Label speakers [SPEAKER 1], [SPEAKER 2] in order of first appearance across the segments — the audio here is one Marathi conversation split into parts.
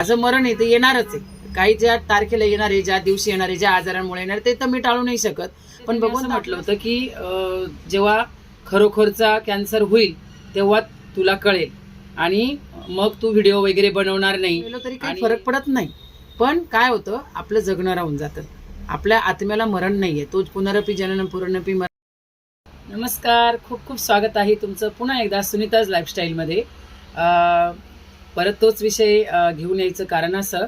[SPEAKER 1] माझं मरण आहे ते येणारच आहे. काही ज्या तारखेला येणार आहे ज्या दिवशी येणार आहे ज्या आजारांमुळे येणार ते तर मी टाळू नाही शकत. पण बघून म्हटलं होतं की जेव्हा खरोखरचा कॅन्सर होईल तेव्हा तुला कळेल. आणि मग तू व्हिडिओ वगैरे बनवणार नाही. तरी काही फरक पडत नाही. पण काय होतं आपलं जगणं राहून जातं. आपल्या आत्म्याला मरण नाहीये. तो पुनरपी जनन पुनरपी मरण नमस्कार. खूप खूप स्वागत आहे तुमचं पुन्हा एकदा सुनीताज लाईफस्टाईलमध्ये परत तोच विषय घेऊन यायचं कारण असं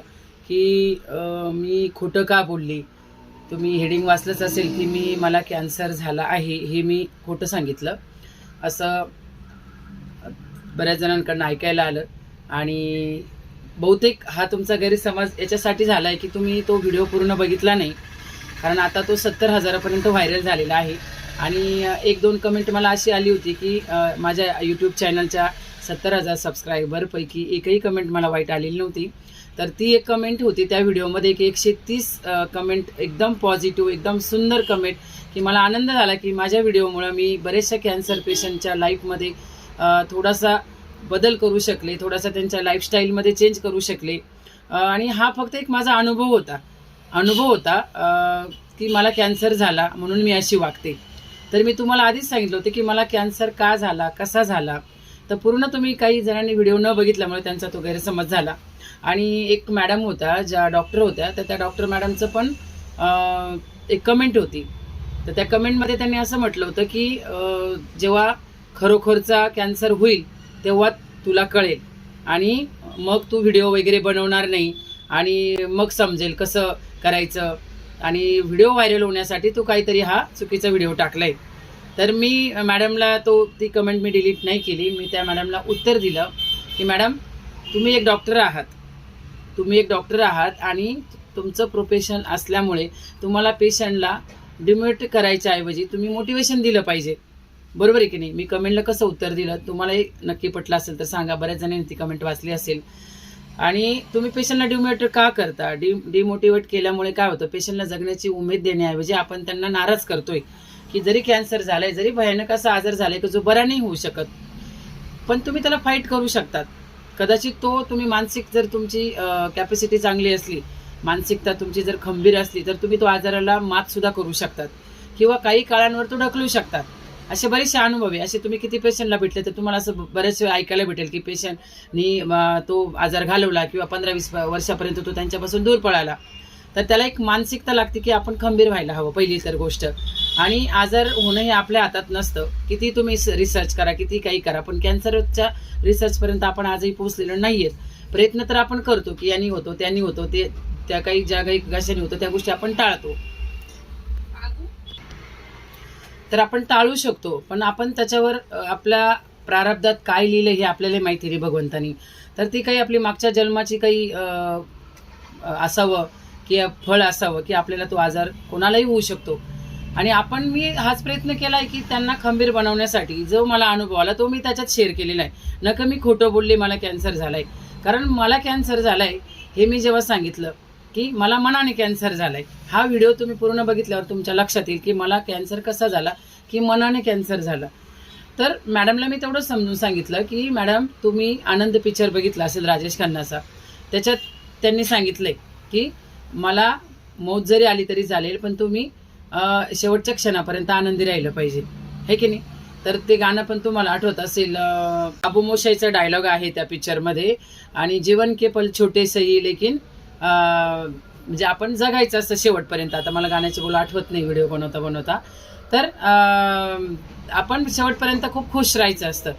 [SPEAKER 1] की मी खोटं का बोलली? तुम्ही हेडिंग वाचलंच असेल की मी मला कॅन्सर झाला आहे हे मी खोटं सांगितलं. असं बऱ्याच जणांकडनं ऐकायला आलं. आणि बहुतेक हा तुमचा गैरसमज याच्यासाठी झाला आहे की तुम्ही तो व्हिडिओ पूर्ण बघितला नाही. कारण आता तो सत्तर हजारापर्यंत व्हायरल झालेला आहे. आणि एक दोन कमेंट मला अशी आली होती की माझ्या यूट्यूब चॅनलच्या सत्तर हजार सबस्क्रायबरपैकी एकही कमेंट मला वाईट आलेली नव्हती. तर ती एक कमेंट होती त्या व्हिडिओमध्ये एक एकशे तीस कमेंट एकदम पॉझिटिव्ह एकदम सुंदर कमेंट की मला आनंद झाला की माझ्या व्हिडिओमुळं मी बरेचशा कॅन्सर पेशंटच्या लाईफमध्ये थोडासा बदल करू शकले थोडासा त्यांच्या लाईफस्टाईलमध्ये चेंज करू शकले. आणि हा फक्त एक माझा अनुभव होता. अनुभव होता की मला कॅन्सर झाला म्हणून मी अशी वागते. तर मी तुम्हाला आधीच सांगितलं होतं की मला कॅन्सर का झाला कसा झाला? तर पूर्ण तुम्ही काही जणांनी व्हिडिओ न बघितल्यामुळे त्यांचा तो गैरसमज झाला. आणि एक मॅडम होत्या ज्या डॉक्टर होत्या तर त्या डॉक्टर मॅडमचं पण एक कमेंट होती. तर त्या कमेंटमध्ये त्यांनी असं म्हटलं होतं की जेव्हा खरोखरचा कॅन्सर होईल तेव्हा तुला कळेल. आणि मग तू व्हिडिओ वगैरे बनवणार नाही. आणि मग समजेल कसं करायचं. आणि व्हिडिओ व्हायरल होण्यासाठी तू काहीतरी हा चुकीचा व्हिडिओ टाकलाय. तर मी मॅडमला तो ती कमेंट मी डिलीट नाही केली. मी त्या मॅडमला उत्तर दिलं की मॅडम तुम्ही एक डॉक्टर आहात. तुम्ही एक डॉक्टर आहात आणि तुमचं प्रोफेशन असल्यामुळे तुम्हाला पेशंटला डिमोट करायच्या ऐवजी तुम्ही मोटिवेशन दिलं पाहिजे. बरोबर आहे की नाही? मी कमेंटला कसं उत्तर दिलं? तुम्हालाही नक्की पटलं असेल तर सांगा. बऱ्याच जणांनी ती कमेंट वाचली असेल. आणि तुम्ही पेशंटला डिमोटिवेट का करता? डि डिमोटिवेट केल्यामुळे काय होतं? पेशंटला जगण्याची उमेद देण्याऐवजी आपण त्यांना नाराज करतोय. की जरी कॅन्सर झालाय जरी भयानक असा आजार झालाय की जो बरा नाही होऊ शकत पण तुम्ही त्याला फाईट करू शकतात. कदाचित तो तुम्ही मानसिक जर तुमची कॅपॅसिटी चांगली असली मानसिकता तुमची जर खंबीर असली तर तुम्ही तो आजाराला मातसुद्धा करू शकतात. किंवा काही काळांवर तो ढकलू शकतात. असे बरेचसे अनुभव आहे. असे तुम्ही किती पेशंटला भेटले तर तुम्हाला असं बरेच वेळ ऐकायला भेटेल की पेशंटनी तो आजार घालवला किंवा पंधरा वीस वर्षापर्यंत तो त्यांच्यापासून दूर पळाला. तर त्याला एक मानसिकता लागते की आपण खंबीर व्हायला हवं पहिली तर गोष्ट. आणि आजार होणं हे आपल्या हातात नसतं. किती तुम्ही रिसर्च करा किती काही करा पण कॅन्सरच्या रिसर्चपर्यंत आपण आजही पोहोचलेलो नाहीयेत. प्रयत्न तर आपण करतो की यांनी होतो त्यांनी होतो ते त्या काही ज्या काही कशाने होतो त्या गोष्टी आपण टाळतो. तर आपण टाळू शकतो पण आपण त्याच्यावर आपल्या प्रारब्धात काय लिहिलं हे आपल्याला माहिती नाही भगवंतानी. तर ती काही आपली मागच्या जन्माची काही असावं की फळ असावं की आपल्याला तो आजार कोणालाही होऊ शकतो. आणि आपण मी हाच प्रयत्न केलाय की त्यांना खंबीर बनवण्यासाठी जो मला अनुभव आला तो मी त्याच्यात शेअर केलेला आहे. नका मी खोटं बोलले मला कॅन्सर झालाय. कारण मला कॅन्सर झालाय हे मी जेव्हा सांगितलं की मला मनाने कॅन्सर झालाय हा व्हिडिओ तुम्ही पूर्ण बघितल्यावर तुमच्या लक्षात येईल की मला कॅन्सर कसा झाला की मनाने कॅन्सर झाला. तर मॅडमला मी तेवढं समजून सांगितलं की मॅडम तुम्ही आनंद पिक्चर बघितला असेल राजेश खन्नाचा. त्याच्यात त्यांनी सांगितलंय की मला मौत जरी आली तरी चालेल पण तुम्ही शेवटच्या क्षणापर्यंत आनंदी राहिलं पाहिजे. हे की नाही? तर ते गाणं पण तुम्हाला आठवत असेल बाबू मोशाईचा डायलॉग आहे त्या पिक्चरमध्ये आणि जीवन के पल छोटे सही लेकिन म्हणजे आपण जगायचं असतं शेवटपर्यंत. आता मला गाण्याचे बोल आठवत नाही व्हिडिओ बनवता बनवता. तर आपण शेवटपर्यंत खूप खुश राहायचं असतं.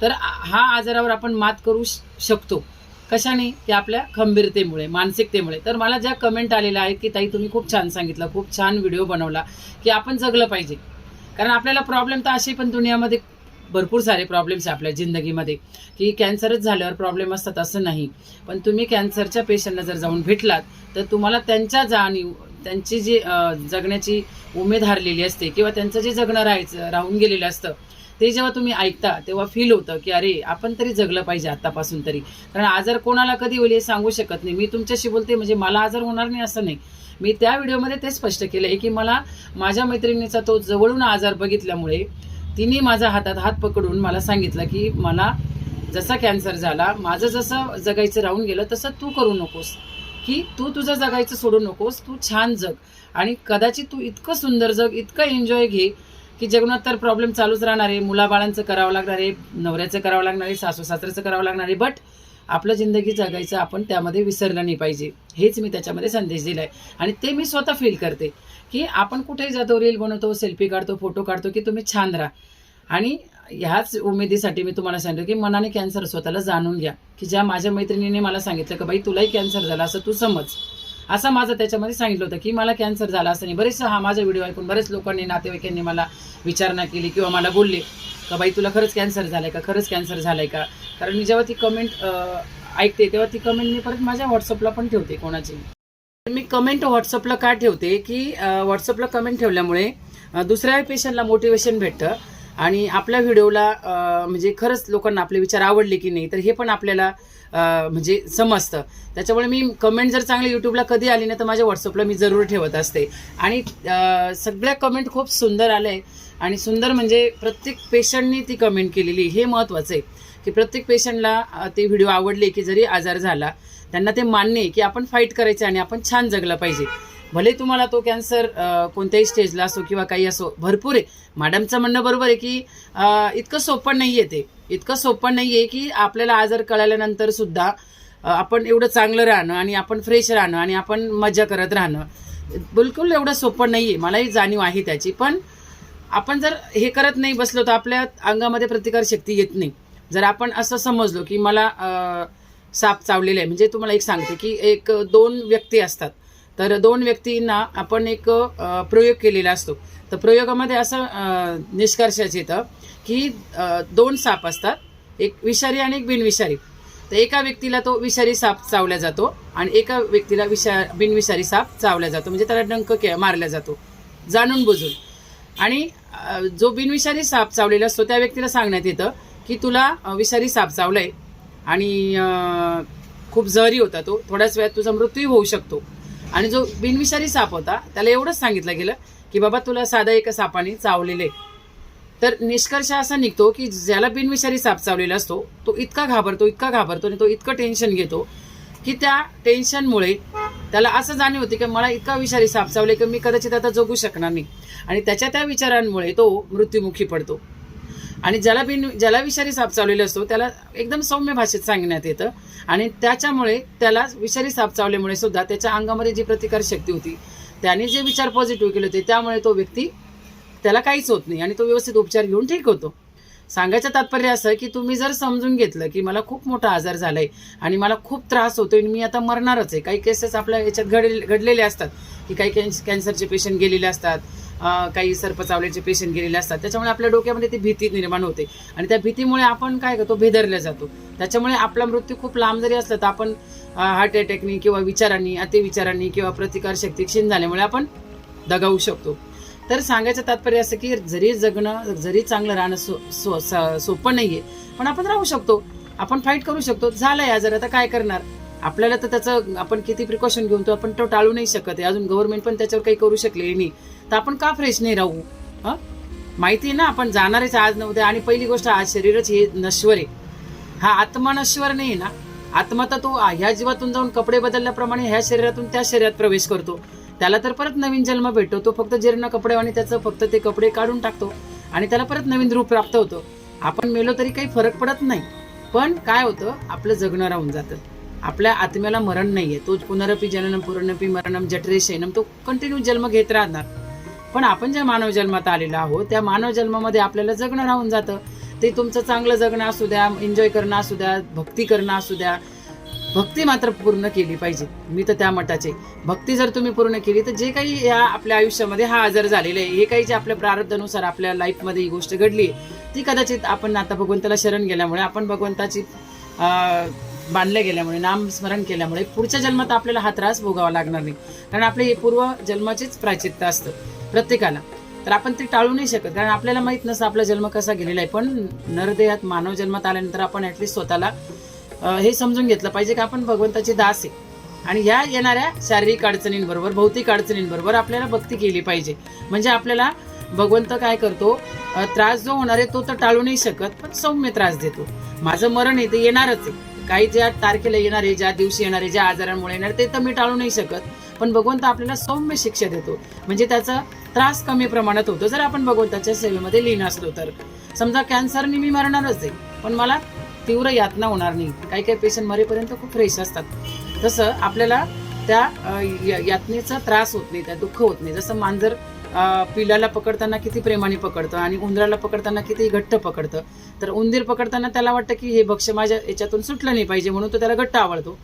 [SPEAKER 1] तर हा आजारावर आपण मात करू शकतो. कशाने? की आपल्या खंबीरतेमुळे मानसिकतेमुळे. तर मला ज्या कमेंट आलेल्या आहेत की ताई तुम्ही खूप छान सांगितलं खूप छान व्हिडिओ बनवला की आपण जगलं पाहिजे. कारण आपल्याला प्रॉब्लेम तर असे पण दुनियामध्ये भरपूर सारे प्रॉब्लेम्स आहे आपल्या जिंदगीमध्ये की कॅन्सरच झाल्यावर प्रॉब्लेम असतात असं नाही. पण तुम्ही कॅन्सरच्या पेशंटला जर जाऊन भेटलात तर तुम्हाला त्यांच्या जाणीव त्यांची जी जगण्याची उमेद हारलेली असते किंवा त्यांचं जे जगणं राहायचं राहून गेलेलं असतं ते जेव्हा तुम्ही ऐकता तेव्हा फील होतं की अरे आपण तरी जगलं पाहिजे आतापासून तरी. कारण आजार कोणाला कधी होईल हे सांगू शकत नाही. मी तुमच्याशी बोलते म्हणजे मला आजार होणार नाही असं नाही. मी त्या व्हिडिओमध्ये ते स्पष्ट केलं आहे की मला माझ्या मैत्रिणीचा तो जवळून आजार बघितल्यामुळे तिने माझ्या हातात हात पकडून मला सांगितलं की मला जसा कॅन्सर झाला माझं जसं जगायचं राहून गेलं तसं तू करू नकोस. की तू तुझं जगायचं सोडू नकोस तू छान जग. आणि कदाचित तू इतकं सुंदर जग इतकं एन्जॉय घे की जगण्यात तर प्रॉब्लेम चालूच राहणार आहे. मुलाबाळांचं करावं लागणार आहे नवऱ्याचं करावं लागणार आहे सासू सासऱ्याचं करावं लागणार आहे. बट आपलं जिंदगी जगायचं आपण त्यामध्ये विसरलं नाही पाहिजे. हेच मी त्याच्यामध्ये संदेश दिला आहे आणि ते मी स्वतः फील करते की आपण कुठेही जातो रील बनवतो सेल्फी काढतो फोटो काढतो की तुम्ही छान राहा. आणि ह्याच उमेदीसाठी मी तुम्हाला सांगतो की मनाने कॅन्सर स्वतःला जाणून घ्या. की ज्या माझ्या मैत्रिणीने मला सांगितलं की बाई तुलाही कॅन्सर झाला असं तू समज. असं माझं त्याच्यामध्ये सांगितलं होतं की मला कॅन्सर झाला असं नाही. बरेचसं हा माझा व्हिडिओ ऐकून बरेच लोकांनी नातेवाईकांनी मला विचारणा केली किंवा मला बोलले का बाई तुला खरंच कॅन्सर झालाय का? खरंच कॅन्सर झालाय का? कारण मी जेव्हा ती कमेंट ऐकते तेव्हा ती कमेंट मी परत माझ्या व्हॉट्सअपला पण ठेवते कोणाची. मी कमेंट व्हॉट्सअपला का ठेवते? की व्हॉट्सअपला कमेंट ठेवल्यामुळे दुसऱ्या पेशंटला मोटिवेशन भेटतं आणि आपल्या व्हिडिओला म्हणजे खरंच लोकांना आपले विचार आवडले की नाही तर हे पण आपल्याला म्हणजे समजतं. त्याच्यामुळे मी कमेंट जर चांगली युट्यूबला कधी आली ना तर माझ्या व्हॉट्सअपला मी जरूर ठेवत असते. आणि सगळ्या कमेंट खूप सुंदर आले. आणि सुंदर म्हणजे प्रत्येक पेशंटनी ती कमेंट केलेली. हे महत्त्वाचं आहे. की प्रत्येक पेशंटला ते व्हिडिओ आवडले की जरी आजार झाला त्यांना ते मान्य आहे की आपण फाईट करायचं आणि आपण छान जगलं पाहिजे. भले तुम्हाला तो कॅन्सर कोणत्याही स्टेजला असो किंवा काही असो भरपूर आहे. मॅडमचं म्हणणं बरोबर आहे की इतकं सोपं नाही आहे ते. इतकं सोपं नाही आहे की आपल्याला आजार कळाल्यानंतर सुद्धा आपण एवढं चांगलं राहणं आणि आपण फ्रेश राहणं आणि आपण मजा करत राहणं बिलकुल एवढं सोपं नाही आहे मलाही जाणीव आहे त्याची. पण आपण जर हे करत नाही बसलो तर आपल्या अंगामध्ये प्रतिकार शक्ती येत नाही. जर आपण असं समजलो की मला साप चावलेला आहे म्हणजे तुम्हाला एक सांगते की एक दोन व्यक्ती असतात. तर दोन व्यक्तींना आपण एक प्रयोग केलेला असतो. तर प्रयोगामध्ये असं निष्कर्षाच येतं की दोन साप असतात. एक विषारी आणि एक बिनविषारी. तर एका व्यक्तीला तो विषारी साप चावला जातो आणि एका व्यक्तीला विषा बिनविषारी साप चावला जातो. म्हणजे त्याला डंक के मारला जातो. जाणून बुजून. आणि जो बिनविषारी साप चावलेला असतो त्या व्यक्तीला सांगण्यात येतं की तुला विषारी साप चावलाय आणि खूप जहरी होता तो. थोड्याच वेळात तुझा मृत्यू होऊ शकतो. आणि जो बिनविषारी साप होता त्याला एवढंच सांगितलं गेलं की बाबा तुला साधा एका सापाने चावलेले. तर निष्कर्ष असा निघतो की ज्याला बिनविषारी साप चावलेला असतो तो इतका घाबरतो इतका घाबरतो आणि तो इतकं टेन्शन घेतो की त्या टेन्शनमुळे त्याला असं जाणीव होती की मला इतका विषारी साप चावले की मी कदाचित आता जगू शकणार नाही. आणि त्याच्या त्या विचारांमुळे तो मृत्युमुखी पडतो. आणि ज्याला बिन ज्याला विषारी साप चावलेला असतो त्याला एकदम सौम्य भाषेत सांगण्यात येतं. आणि त्याच्यामुळे त्याला विषारी साप चावल्यामुळे सुद्धा त्याच्या अंगामध्ये जी प्रतिकार शक्ती होती त्याने जे विचार पॉझिटिव्ह केले होते त्यामुळे तो व्यक्ती त्याला काहीच होत नाही. आणि तो व्यवस्थित उपचार घेऊन ठीक होतो. सांगायचं तात्पर्य असं की तुम्ही जर समजून घेतलं की मला खूप मोठा आजार झालाय आणि मला खूप त्रास होतोय आणि मी आता मरणारच आहे. काही केसेस आपल्या याच्यात घडले घडलेले असतात. की काही कॅन्स कॅन्सरचे पेशंट गेलेले असतात. काही सर्प चावल्याचे पेशंट गेलेले असतात. त्याच्यामुळे आपल्या डोक्यामध्ये ती भीती निर्माण होते. आणि त्या भीतीमुळे आपण काय करतो? भेदरल्या जातो. त्याच्यामुळे आपला मृत्यू खूप लांब जरी असला तर आपण हार्ट अटॅकनी किंवा विचारांनी अतिविचारांनी किंवा प्रतिकारशक्ती क्षीण झाल्यामुळे आपण दगावू शकतो. तर सांगायचं तात्पर्य असं की जरी जगणं जरी चांगलं राहणं सो, सो, स- सोपं नाहीये पण आपण राहू शकतो. आपण फाईट करू शकतो. झालंय आजार आता काय करणार? आपल्याला तर त्याचं आपण किती प्रिकॉशन घेऊन तो आपण तो टाळू नाही शकत आहे. अजून गव्हर्नमेंट पण त्याच्यावर काही करू शकले नाही. तर आपण का फ्रेश नाही राहू? हं? माहिती आहे ना आपण जाणारच आज नव्हते आणि पहिली गोष्ट आज शरीरच हे नश्वर आहे. हा आत्मा नश्वर नाही ना. आत्मा तर तो ह्या जीवातून जाऊन कपडे बदलल्याप्रमाणे ह्या शरीरातून त्या शरीरात प्रवेश करतो. त्याला तर परत नवीन जन्म भेटतो. तो फक्त जीर्ण कपडे आणि त्याचं फक्त ते कपडे काढून टाकतो. आणि त्याला परत नवीन रूप प्राप्त होतो. आपण मेलो तरी काही फरक पडत नाही. पण काय होतं? आपलं जगणं राहून जातं. आपल्या आत्म्याला मरण नाही आहे तो पुनरपी जननम पुनरपी मरणम जठरे शयनम तो कंटिन्यू जन्म घेत राहणार. पण आपण ज्या मानव जन्मात आलेलो आहोत त्या मानव जन्मामध्ये आपल्याला जगणं राहून जातं. ते तुमचं चांगलं जगणं असू द्या एन्जॉय करणं असू द्या भक्ती करणं असू द्या भक्ती मात्र पूर्ण केली पाहिजे. मी तर त्या मठाचे. भक्ती जर तुम्ही पूर्ण केली तर जे काही या आपल्या आयुष्यामध्ये हा आजार झालेला आहे हे काही जे आपल्या प्रारब्धानुसार आपल्या लाईफमध्ये ही गोष्ट घडली ती कदाचित आपण आता भगवंताला शरण गेल्यामुळे आपण भगवंताची अं, बांधल्या गेल्यामुळे नामस्मरण केल्यामुळे पुढच्या जन्मात आपल्याला हा त्रास भोगावा लागणार नाही. कारण आपले हे पूर्व जन्माचीच प्राचित्त असतं प्रत्येकाला. तर आपण ते टाळू नाही शकत कारण आपल्याला माहीत नसतं आपला जन्म कसा गेलेला आहे. पण नरदेहात मानव जन्मात आल्यानंतर आपण ॲटलिस्ट स्वतःला हे समजून घेतलं पाहिजे की आपण भगवंताची दास आहे. आणि ह्या येणाऱ्या शारीरिक अडचणींबरोबर भौतिक अडचणींबरोबर आपल्याला भक्ती केली पाहिजे. म्हणजे आपल्याला भगवंत काय करतो? त्रास जो होणार आहे तो तर टाळू नाही शकत पण सौम्य त्रास देतो. माझं मरण आहे ते येणारच आहे. काही ज्या तारखेला येणार आहे ज्या दिवशी येणार आहे ज्या आजारांमुळे येणार ते तर मी टाळू नाही शकत. पण भगवंत आपल्याला सौम्य शिक्षा देतो. म्हणजे त्याचा त्रास कमी प्रमाणात होतो. जर आपण भगवंताच्या सेवेमध्ये लीन असलो तर. समजा कॅन्सरने मी मरणारच आहे पण मला तीव्र यातना होणार नाही. काही काही पेशंट मरेपर्यंत खूप फ्रेश असतात. तसं आपल्याला त्या या- यातनेचा त्रास होत नाही त्या दुःख होत नाही. जसं मांजर पिलाला पकडताना किती प्रेमाने पकडतं आणि उंदराला पकडताना किती घट्ट पकडतं. तर उंदीर पकडताना त्याला वाटतं की हे भक्ष्य माझ्या याच्यातून सुटलं नाही पाहिजे म्हणून तो त्याला घट्ट आवडतो.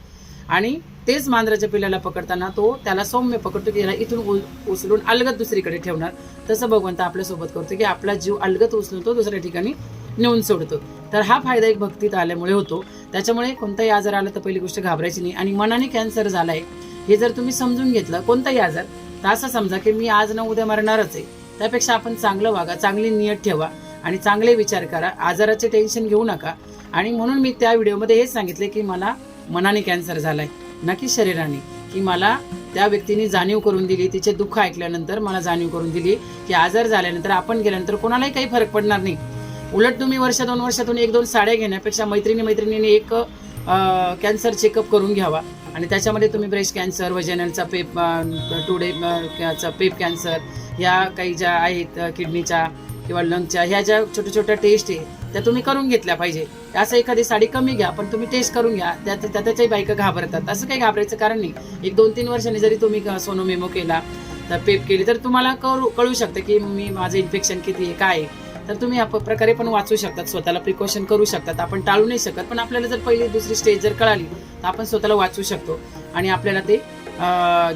[SPEAKER 1] आणि तेच मांजराच्या पिलाला पकडताना तो त्याला सौम्य पकडतो की याला इथून उ- उचलून अलगत दुसरीकडे ठेवणार. तसं भगवंत आपल्यासोबत करतो की आपला जीव अलगत उचलून तो दुसऱ्या ठिकाणी नेऊन सोडतो. तर हा फायदा एक भक्तीत आल्यामुळे होतो. त्याच्यामुळे कोणताही आजार आला तर पहिली गोष्ट घाबरायची नाही. आणि मनाने कॅन्सर झालाय हे जर तुम्ही समजून घेतलं कोणताही आजार तर असं समजा की मी आज ना उद्या मरणारच आहे. त्यापेक्षा आपण चांगलं वागा चांगली नियत ठेवा आणि चांगले विचार करा. आजाराचे टेन्शन घेऊ नका. आणि म्हणून मी त्या व्हिडिओमध्ये हेच सांगितले की मला मनाने कॅन्सर झालाय. ना की शरीराने. की मला त्या व्यक्तीने जाणीव करून दिली तिचे दुःख ऐकल्यानंतर मला जाणीव करून दिली की आजार झाल्यानंतर आपण गेल्यानंतर कोणालाही काही फरक पडणार नाही. उलट तुम्ही वर्ष दोन वर्षातून एक दोन साड्या घेण्यापेक्षा मैत्रिणी मैत्रिणीने एक कॅन्सर चेकअप करून घ्यावा. आणि त्याच्यामध्ये तुम्ही ब्रेस्ट कॅन्सर वजनांचा पेप टुडे पेप कॅन्सर या काही ज्या आहेत किडनीच्या किंवा लंगच्या ह्या ज्या छोट्या छोट्या टेस्ट आहे त्या तुम्ही करून घेतल्या पाहिजे. असं एखादी साडी कमी घ्या पण तुम्ही टेस्ट करून घ्या त्या- त्याच्याही बायका घाबरतात. असं काही घाबरायचं कारण नाही. एक दोन तीन वर्षांनी जरी तुम्ही सोनो मेमो केला तर पेप केली तर तुम्हाला कळू कळू शकतं की मी माझं इन्फेक्शन किती आहे काय आहे. तर तुम्ही आप प्रकारे पण वाचू शकतात स्वतःला प्रिकॉशन करू शकतात. आपण टाळू नाही शकत पण आपल्याला जर पहिली दुसरी स्टेज जर कळाली तर आपण स्वतःला वाचू शकतो. आणि आपल्याला ते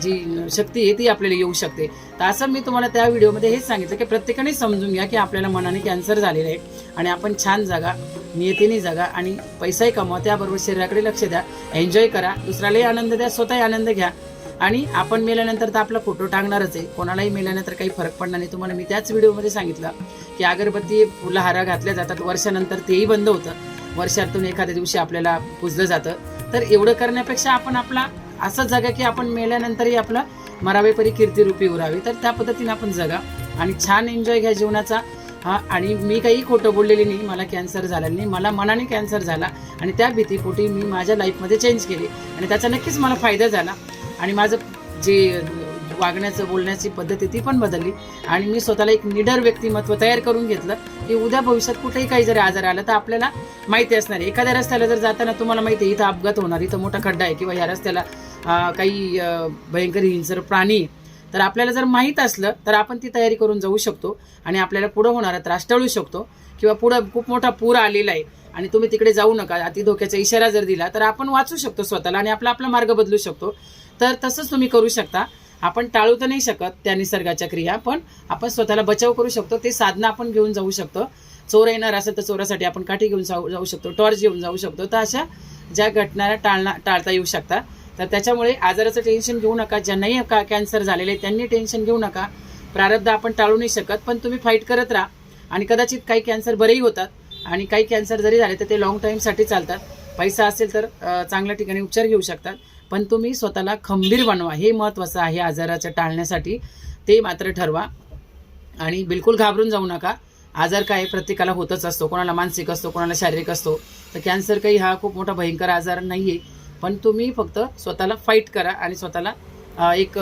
[SPEAKER 1] जी शक्ती आहे ती आपल्याला येऊ शकते. तर असं मी तुम्हाला त्या व्हिडिओमध्ये हेच सांगितलं की प्रत्येकाने समजून घ्या की आपल्याला मनाने कॅन्सर झालेला आहे आणि आपण छान जागा नियतीने जगा आणि पैसाही कमवा. त्याबरोबर शरीराकडे लक्ष द्या. एन्जॉय करा. दुसऱ्यालाही आनंद द्या. स्वतःही आनंद घ्या. आणि आपण मेल्यानंतर तर आपला फोटो टाकणारच आहे. कोणालाही मेल्यानंतर काही फरक पडणार नाही. तुम्हाला मी त्याच व्हिडिओमध्ये सांगितलं की अगरबत्ती फुलं हार घातल्या जातात. वर्षानंतर तेही बंद होतं. वर्षातून एखाद्या दिवशी आपल्याला पुजलं जातं. तर एवढं करण्यापेक्षा आपण आपला असं जगा की आपण मेल्यानंतरही आपलं मरावे परी कीर्तिरूपी उरावी. तर त्या पद्धतीने आपण जगा आणि छान एन्जॉय घ्या जीवनाचा. हा आणि मी काही खोटं बोललेली नाही. मला कॅन्सर झाला नाही. मला मनाने कॅन्सर झाला. आणि त्या भीतीपोटी मी माझ्या लाईफमध्ये चेंज केली. आणि त्याचा नक्कीच मला फायदा झाला. आणि माझं जे वागण्याचं बोलण्याची पद्धती ती पण बदलली. आणि मी स्वतःला एक निडर व्यक्तिमत्व तयार करून घेतलं. की उद्या भविष्यात कुठेही काही जरी आजार आला तर आपल्याला माहिती असणार आहे. एखाद्या रस्त्याला जर जाताना तुम्हाला माहिती आहे इथं अपघात होणार इथं मोठा खड्डा आहे किंवा या रस्त्याला काही भयंकर हिंसर प्राणी तर आपल्याला जर माहीत असलं तर आपण ती तयारी करून जाऊ शकतो आणि आपल्याला पुढं होणारा त्रास टळू शकतो किंवा पुढं खूप मोठा पूर आलेला आहे आणि तुम्ही तिकडे जाऊ नका. अति धोक्याचा इशारा जर दिला तर आपण वाचू शकतो स्वतःला आणि आपला आपला मार्ग बदलू शकतो. तर तसंच तुम्ही करू शकता. आपण टाळू तर नाही शकत त्या निसर्गाच्या क्रिया पण आपण स्वतःला बचाव करू शकतो. ते साधनं आपण घेऊन जाऊ शकतो. चोर येणार असेल तर चोरासाठी आपण काठी घेऊन जाऊ जाऊ शकतो. टॉर्च घेऊन जाऊ शकतो. तर अशा ज्या घटना टाळणा टाळता येऊ शकतात तर त्याच्यामुळे आजाराचं टेन्शन घेऊ नका. ज्यांनाही का कॅन्सर झालेले आहे, त्यांनी टेन्शन घेऊ नका. प्रारब्ध आपण टाळू नाही शकत पण तुम्ही फाईट करत राहा. आणि कदाचित काही कॅन्सर बरेही होतात. आणि काही कॅन्सर जरी झाले तर ते लॉंग टाईमसाठी चालतात. पैसा असेल तर चांगल्या ठिकाणी उपचार घेऊ शकतात. पण तुम्ही स्वतःला खंबीर बनवा. हे महत्त्वाचं आहे आजाराच्या टाळण्यासाठी. ते मात्र ठरवा. आणि बिलकुल घाबरून जाऊ नका. आजार काय प्रत्येकाला होतच असतो. कोणाला मानसिक असतो कोणाला शारीरिक असतो. तर कॅन्सर काही हा खूप मोठा भयंकर आजार नाही आहे पण तुम्ही फक्त स्वतःला फाईट करा आणि स्वतःला एक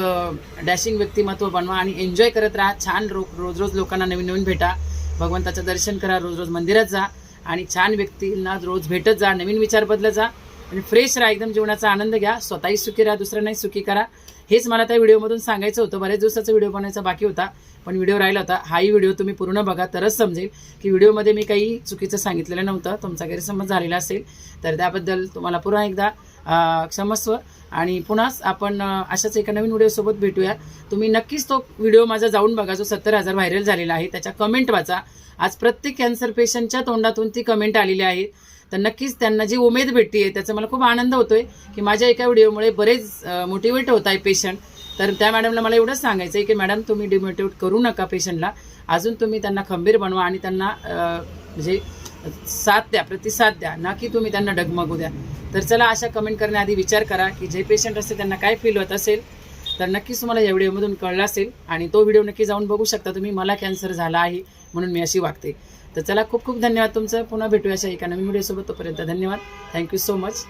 [SPEAKER 1] डॅशिंग व्यक्तिमत्व बनवा आणि एन्जॉय करत राहा. छान रो रोज रोज लोकांना नवीन नवीन भेटा. भगवंताचं दर्शन करा. रोज रोज मंदिरात जा. आणि छान व्यक्तींना रोज भेटत जा. नवीन विचार बदलत जा. आणि फ्रेश राहा एकदम जीवनाचा आनंद घ्या. स्वतःही सुखी राहा दुसऱ्यांनाही सुखी करा. हेच मला त्या व्हिडिओमधून सांगायचं होतं. बऱ्याच दिवसाचा व्हिडिओ बनवायचा बाकी होता पण व्हिडिओ राहिला होता. हाही व्हिडिओ तुम्ही पूर्ण बघा. तरच समजेल की व्हिडिओमध्ये मी काही चुकीचं सांगितलेलं नव्हतं. तुमचा गैरसमज झालेला असेल तर त्याबद्दल तुम्हाला पुन्हा एकदा क्षमस्व. आणि पुन्हा आपण अशाच एका नवीन व्हिडिओसोबत भेटूया तुम्ही नक्कीच तो व्हिडिओ माझा जाऊन बघा. जो सत्तर हजार व्हायरल झालेला आहे त्याच्या कमेंट वाचा. आज प्रत्येक कॅन्सर पेशंटच्या तोंडातून ती कमेंट आलेली आहे. तर नक्कीच त्यांना जी उमेद भेटते आहे त्याचा मला खूप आनंद होतोय की माझ्या एका व्हिडिओमुळे बरेच मोटिवेट होत आहे पेशंट तर त्या मॅडमला मला एवढंच सांगायचं आहे की मॅडम तुम्ही डिमोटिवेट करू नका पेशंटला अजून तुम्ही त्यांना खंबीर बनवा आणि त्यांना म्हणजे साथ द्या प्रतिसाद द्या ना की तुम्ही त्यांना डगमगू द्या. तर चला अशा कमेंट करण्याआधी विचार करा की जे पेशंट असते त्यांना काय फील होत असेल. तर नक्कीच तुम्हाला या व्हिडिओमधून कळला असेल आणि तो व्हिडिओ नक्की जाऊन बघू शकता तुम्ही. मला कॅन्सर झाला आहे म्हणून मी अशी वागते. तर चला खूप खूप धन्यवाद तुमचं. पुन्हा भेटूया अशा एका नवीन व्हिडिओसोबत तोपर्यंत धन्यवाद. Thank you so much